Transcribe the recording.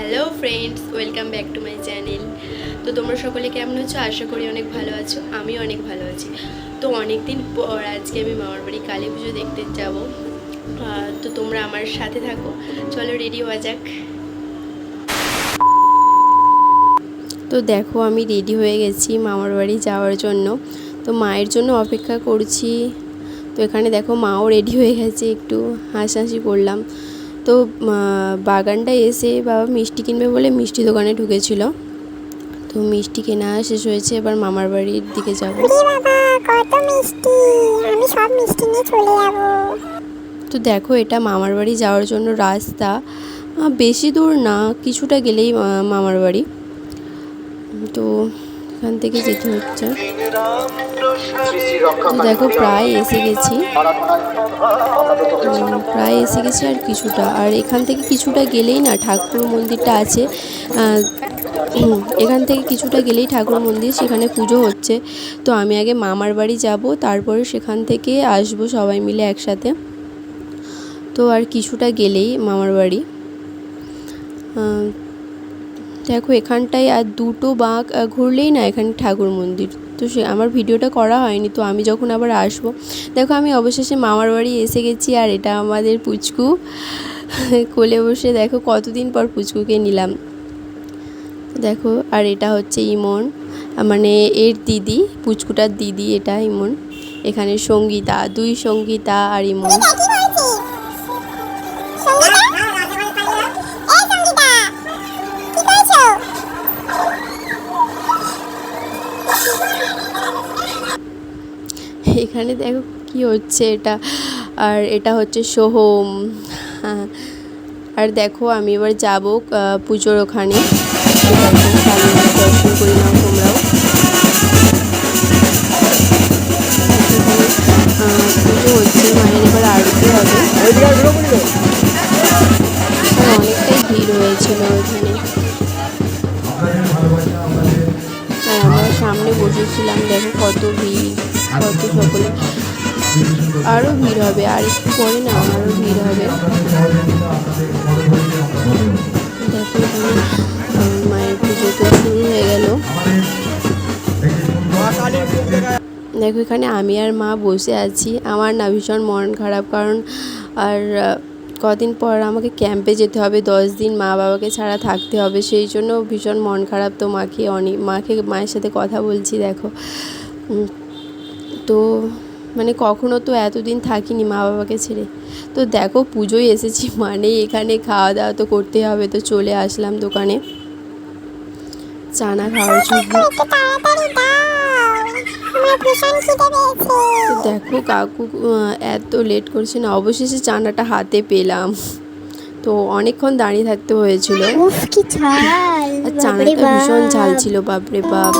Hello friends welcome back to my channel তো তোমরা সকলে কেমন আছো? আশা করি অনেক ভালো আছো আমি অনেক ভালো আছি। তো অনেক দিন পর আজকে আমি মামার বাড়ি কালী পুজো দেখতে যাব। তো তোমরা আমার সাথে থাকো। চলো রেডি হওয়া যাক। তো দেখো, আমি রেডি হয়ে গেছি মামার বাড়ি যাওয়ার জন্য। তো মায়ের জন্য অপেক্ষা করছি। তো এখানে দেখো মাও রেডি হয়ে গেছে, একটু হাসাহাসি করলাম। তো আহ, বাগানটায় এসে বাবা মিষ্টি কিনবে বলে মিষ্টি দোকানে ঢুকেছিল। তো মিষ্টি কেনা শেষ হয়েছে এবার মামার বাড়ির দিকে যাব। কত মিষ্টি! আমি সব মিষ্টি নিয়ে চলে যাব। তো দেখো এটা মামার বাড়ি যাওয়ার জন্য রাস্তা। বেশি দূর না কিছুটা গেলেই মামার বাড়ি। তো এখান থেকে যেতে হচ্ছে। তো দেখো প্রায় এসে গেছি। প্রায় এসে গেছি আর কিছুটা। আর এখান থেকে কিছুটা গেলেই না ঠাকুর মন্দিরটা আছে। এখান থেকে কিছুটা গেলেই ঠাকুর মন্দির সেখানে পুজো হচ্ছে। তো আমি আগে মামার বাড়ি যাব তারপরে সেখান থেকে আসব সবাই মিলে একসাথে। তো আর কিছুটা গেলেই মামার বাড়ি। দেখো, এখানটায় আর দুটো বাঁক ঘুরলেই না এখানে ঠাকুর মন্দির। তো সে, আমার ভিডিওটা করা হয়নি, তো আমি যখন আবার আসব, দেখো আমি অবশেষে মামার বাড়ি এসে গেছি, আর এটা আমাদের পুচকু কোলে বসে, দেখো কতদিন পর পুচকুকে নিলাম। দেখো, আর এটা হচ্ছে ইমন মানে এর দিদি, পুচকুটার দিদি, এটা ইমন। এখানে সঙ্গীতা, দুই সঙ্গীতা আর ইমন। এখানে দেখো কি হচ্ছে এটা। আর এটা হচ্ছে সোহম। হ্যাঁ। আর দেখো আমি এবার যাব পুজোর ওখানে। দর্শন করে নাও তোমরাও। পুজো হচ্ছে, মায়ের এবার আরতি হবে। আর অনেকটাই ভিড় হয়েছিল ওখানে। আর আমরা সামনে বসেছিলাম, দেখো কত ভিড়। কত সকলে। আরও ভিড় হবে, আর একটু পরে না আরও ভিড় হবে। দেখো মায়ের পুজো শুরু হয়ে গেল। দেখো এখানে আমি আর মা বসে আছি। আমার না ভীষণ মন খারাপ, কারণ আর কদিন পর আমাকে ক্যাম্পে যেতে হবে, দশ দিন মা বাবাকে ছাড়া থাকতে হবে। সেই জন্য ভীষণ মন খারাপ তো মাকে অনেক মাকে, মায়ের সাথে কথা বলছি, দেখো। তো মানে কখনো তো এতদিন থাকিনি মা বাবাকে ছেড়ে। তো দেখো পুজোয় এসেছি মানে এখানে খাওয়া দাওয়া তো করতে হবে তো চলে আসলাম দোকানে। চানা খাওয়ার জন্য। তো দেখো কাকু এত লেট করছে না অবশেষে চানাটা হাতে পেলাম। তো অনেকক্ষণ দাঁড়িয়ে থাকতে হয়েছিল। আর চানাটা ভীষণ ঝাল ছিল বাপরে বাপ।